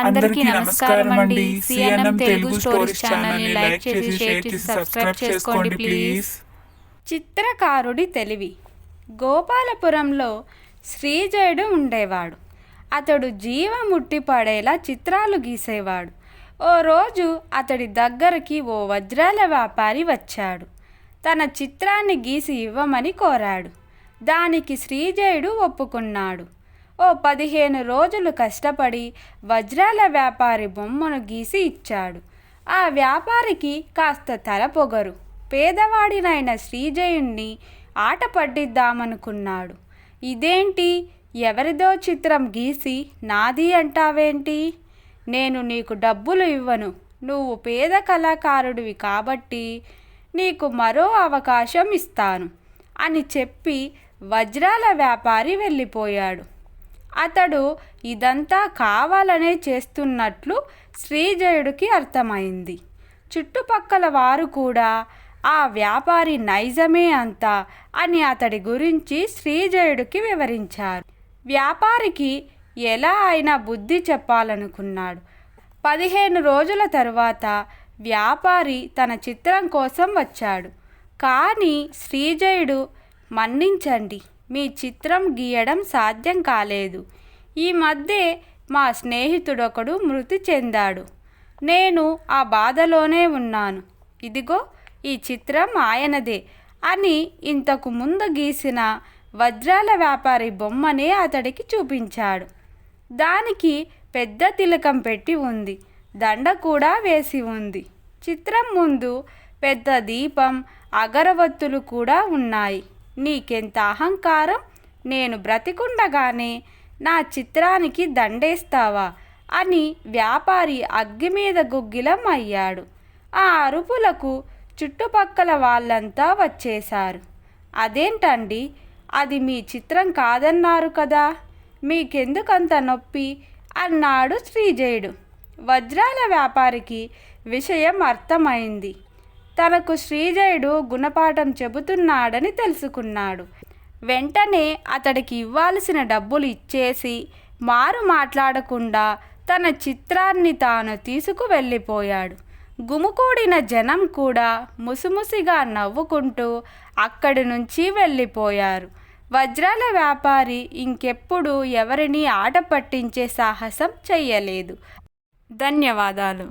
అందరికీ నమస్కారం అండి. సిఎన్ఎం తెలుగు స్టోరీస్ ఛానల్ని లైక్ చేసి షేర్ చేసి సబ్స్క్రైబ్ చేసుకోండి ప్లీజ్. చిత్రకారుడి తెలివి. గోపాలపురంలో శ్రీజయుడు ఉండేవాడు. అతడు జీవముట్టి పడేలా చిత్రాలు గీసేవాడు. ఓ రోజు అతడి దగ్గరికి ఓ వజ్రాల వ్యాపారి వచ్చాడు. తన చిత్రాన్ని గీసి ఇవ్వమని కోరాడు. దానికి శ్రీజయుడు ఒప్పుకున్నాడు. ఓ పదిహేను రోజులు కష్టపడి వజ్రాల వ్యాపారి బొమ్మను గీసి ఇచ్చాడు. ఆ వ్యాపారికి కాస్త తల పొగరు. పేదవాడినైన శ్రీజయుణ్ణి ఆట పడ్డిద్దామనుకున్నాడు ఇదేంటి? ఎవరిదో చిత్రం గీసి నాది అంటావేంటి? నేను నీకు డబ్బులు ఇవ్వను. నువ్వు పేద కళాకారుడివి కాబట్టి నీకు మరో అవకాశం ఇస్తాను అని చెప్పి వజ్రాల వ్యాపారి వెళ్ళిపోయాడు. అతడు ఇదంతా కావాలనే చేస్తున్నట్లు శ్రీజయుడికి అర్థమైంది. చుట్టుపక్కల వారు కూడా ఆ వ్యాపారి నైజమే అంతా అని అతడి గురించి శ్రీజయుడికి వివరించారు. వ్యాపారికి ఎలా అయినా బుద్ధి చెప్పాలనుకున్నాడు. పదిహేను రోజుల తరువాత వ్యాపారి తన చిత్రం కోసం వచ్చాడు. కానీ శ్రీజయుడు మన్నించండి మీ చిత్రం గీయడం సాధ్యం కాలేదు. ఈ మధ్య మా స్నేహితుడొకడు మృతి చెందాడు. నేను ఆ బాధలోనే ఉన్నాను. ఇదిగో ఈ చిత్రం ఆయనదే అని ఇంతకు ముందు గీసిన వజ్రాల వ్యాపారి బొమ్మనే అతడికి చూపించాడు. దానికి పెద్ద తిలకం పెట్టి ఉంది. దండ కూడా వేసి ఉంది. చిత్రం ముందు పెద్ద దీపం అగరవత్తులు కూడా ఉన్నాయి. నీకెంత అహంకారం? నేను బ్రతికుండగానే నా చిత్రానికి దండేస్తావా? అని వ్యాపారి అగ్గి మీద గుగ్గిలం అయ్యాడు ఆ అరుపులకు చుట్టుపక్కల వాళ్ళంతా వచ్చేశారు. అదేంటండి? అది మీ చిత్రం కాదన్నారు కదా? మీకెందుకంత నొప్పి? అన్నాడు శ్రీజయుడు. వజ్రాల వ్యాపారికి విషయం అర్థమైంది. తనకు శ్రీజయుడు గుణపాఠం చెబుతున్నాడని తెలుసుకున్నాడు. వెంటనే అతడికి ఇవ్వాల్సిన డబ్బులు ఇచ్చేసి మారు మాట్లాడకుండా తన చిత్రాన్ని తాను తీసుకు వెళ్ళిపోయాడు గుమికూడిన జనం కూడా ముసిముసిగా నవ్వుకుంటూ అక్కడి నుంచి వెళ్ళిపోయారు. వజ్రాల వ్యాపారి ఇంకెప్పుడు ఎవరిని ఆట పట్టించే సాహసం చెయ్యలేదు. ధన్యవాదాలు.